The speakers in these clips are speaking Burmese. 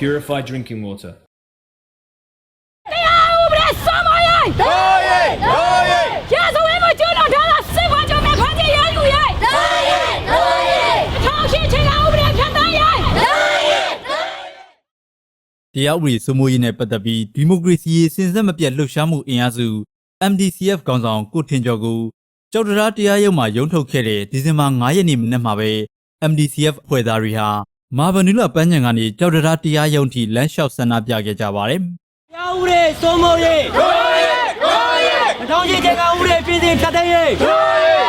purified drinking water. တရားဥပဒေစိုးမိုးရေးတော်ရေးတော်ရေးရာဇဝဲမကျွလွန်ထားတာစစ်ဘွားချုပ်နဲ့ဖမ်းဆီးရယူရေးတော်ရေးတော်ရေးထောင်ရှိချင်းကဥပဒေဖြတ်တန်းရေးတော်ရေးတရားဥပဒေစိုးမိုးရေးနဲ့ပတ်သက်ပြီးဒီမိုကရေစီရေးစဉ်ဆက်မပြတ်လှုပ်ရှားမှုအင်အားစု MDCF ခေါင်းဆောင်ကိုထင်ကျော်ကိုကြောက်တရားတရားရုံးမှာရုံးထုတ်ခဲ့တဲ့ဒီဇင်ဘာ9ရက်နေ့မနက်မှာပဲ MDCF ဖွဲ့သားတွေဟာ မာဗနီလာပန်းညံကနေကြောက်တရားတရားရုံးထိလမ်းလျှောက်ဆန္ဒပြခဲ့ကြပါတယ်ရာဦးရေစိုးမိုးရေးရိုးရေးရိုးရေးမထောင်ကြီးချက်ကဦးရေပြည်စင်ဖြတ်သိမ်းရေးရိုးရေး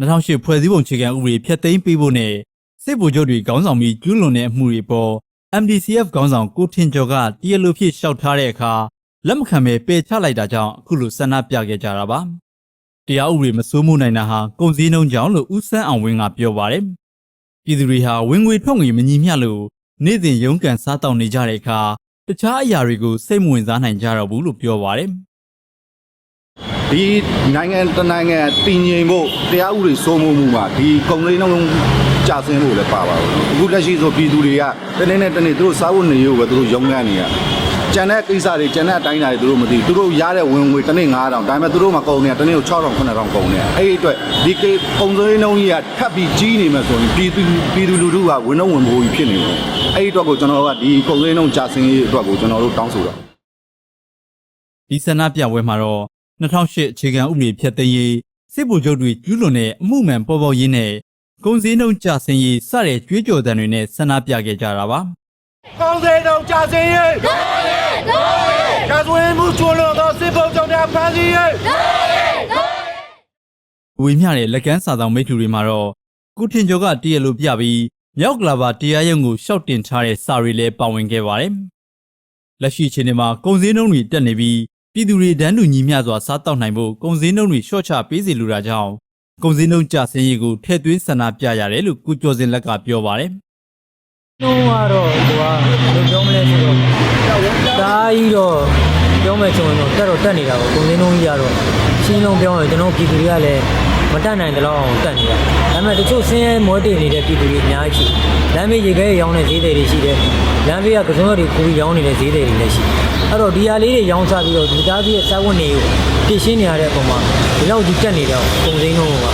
2008ဖွဲ့စည်းပုံခြေခံဥပဒေဖျက်သိမ်းပေးဖို့နဲ့စစ်ဗိုလ်ချုပ်တွေခေါင်းဆောင်ပြီးကျူးလွန်တဲ့အမှုတွေပေါ် MDCF ခေါင်းဆောင်ကိုထင်ကျော်ကတရားလိုဖြစ်လျှောက်ထားတဲ့အခါလက်မခံပဲပယ်ချလိုက်တာကြောင့်အခုလိုဆန္ဒပြခဲ့ကြတာပါတရားဥပဒေမစိုးမိုးနိုင်တာဟာကုန်စည်နှုန်းကြောင့်လို့ဦးစန်းအောင်ဝင်းကပြောပါတယ် ပြည်သူတွေဟာဝင်ငွေထွက်ငွေမညီမျှလို့နေ့စဉ်ရုန်းကန်စားတောက်နေကြတဲ့အခါတခြားအရာတွေကိုစိတ်မဝင်စားနိုင်ကြတော့ဘူးလို့ပြောပါတယ်ဒီနိုင်ငံတနိုင်ငံတည်ငြိမ်ဖို့တရားဥပဒေစိုးမိုးမှုမှာဒီကုန်လေးနှုန်းကြာဆင်းဖို့လည်းပါပါဘူးအခုလက်ရှိဆိုပြည်သူတွေကတနေ့နဲ့တနေ့သူတို့စားဖို့နေရုပ်ပဲသူတို့ရုံးကန်နေရ ကျန်တဲ့ကိစ္စတွေကျန်တဲ့အတိုင်းအတာတွေသူတို့မသိဘူးသူတို့ရတဲ့ဝင်ငွေတစ်နေ့9000ဒါပေမဲ့သူတို့မကုန်နေတနေ့6000 9000ကုန်နေအဲ့ဒီအတွက်ဒီကိပုံစံနှုန်းကြီးကထပ်ပြီးကြီးနေမှဆိုရင်ပြည်သူပြည်သူလူထုကဝင်တော့ဝင်ဖို့ဖြစ်နေတယ်အဲ့ဒီအတွက်ကိုကျွန်တော်တို့ကဒီကုန်စံနှုန်းကြာဆင်းရေးအတွက်ကိုကျွန်တော်တို့တောင်းဆိုတာဒီဆန္ဒပြပွဲမှာတော့2008အခြေခံဥပဒေဖျက်သိမ်းရေးစစ်ဗိုလ်ချုပ်တွေကျူးလွန်တဲ့အမှုမှန်ပေါ်ပေါ်ရင်းနဲ့ကုန်စည်နှုန်းကျဆင်းရေးစတဲ့ကြွေးကြော်သံတွေနဲ့ဆန္ဒပြခဲ့ကြတာပါကောင်းစေတော့ကြာစင်ရေး ရိုးရေးရိုးရေးရာဇဝဲမှုကျွလွန်သောစစ်ဘုံကြောင့်ဖမ်းဆီးရေး။ဝေမျှတဲ့လက်ကမ်းစာဆောင်မိတ္တူတွေမှာတော့ကုထင်ကျော်ကတရလိုပြပြီးမြောက်ကလာပါတရားရုံးကိုရှောက်တင်ထားတဲ့စာတွေလည်းပါဝင်ခဲ့ပါတယ်။လက်ရှိအချိန်ဒီမှာကုန်စည်နှုန်းတွေတက်နေပြီးပြည်သူတွေတန်းတူညီမျှစွာစားတောက်နိုင်ဖို့ကုန်စည်နှုန်းတွေလျှော့ချပေးစီလိုတာကြောင့်ကုန်စည်နှုန်းကျဆင်းရေးကိုထည့်သွင်းဆန္ဒပြရတယ်လို့ကုကျော်စင်လက်ကပြောပါတယ်။ နှုံးကတော့ဟိုကဘယ်လိုပြောမလဲဆိုတော့ဒါကြီးတော့ပြောမယ်ဆိုရင်တော့တက်တော့တက်နေတာပေါ့ကိုင်းနှုံးကြီးကတော့ရှင်းလုံးပြောရင်ကျွန်တော်ပြည်သူတွေကလည်းမတက်နိုင်တဲ့လောက်အောင်တက်နေတာဒါပေမဲ့တချို့ဆင်းရဲမောတည်နေတဲ့ပြည်သူတွေအများကြီးရှိလမ်းမေးရေခဲရောင်းတဲ့ဈေးတွေတွေရှိတယ်လမ်းဘေးကကစုံတွေခူပြီးရောင်းနေတဲ့ဈေးတွေတွေလည်းရှိအဲ့တော့ဒီဟာလေးတွေရောင်းစားပြီးတော့ဒီသားကြီးရဲ့စာဝတ်နေကိုပြည့်ရှင်းနေရတဲ့အပေါ်မှာဒီလောက်ကြီးတက်နေတော့ကိုင်းနှုံးက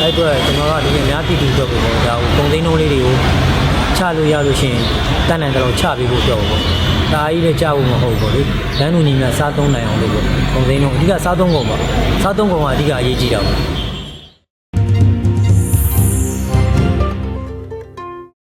အဲ့တော့ကျွန်တော်ကဒီအများပြည်သူတို့ကိုဒါကိုကိုင်းနှုံးလေးတွေကို ချလို့ရလို့ရှိရင်တတ်နိုင်တယ်လို့ချပြီးဖို့ပြောပေါ့။ဒါကြီးလည်းကြားဖို့မဟုတ်ဘူးလေ။လမ်းလူညီများစားသုံးနိုင်အောင်လို့ပေါ့။ပုံစံတော့အဓိကစားသုံးကုန်ပါ။စားသုံးကုန်ကအဓိကအရေးကြီးတာပေါ့။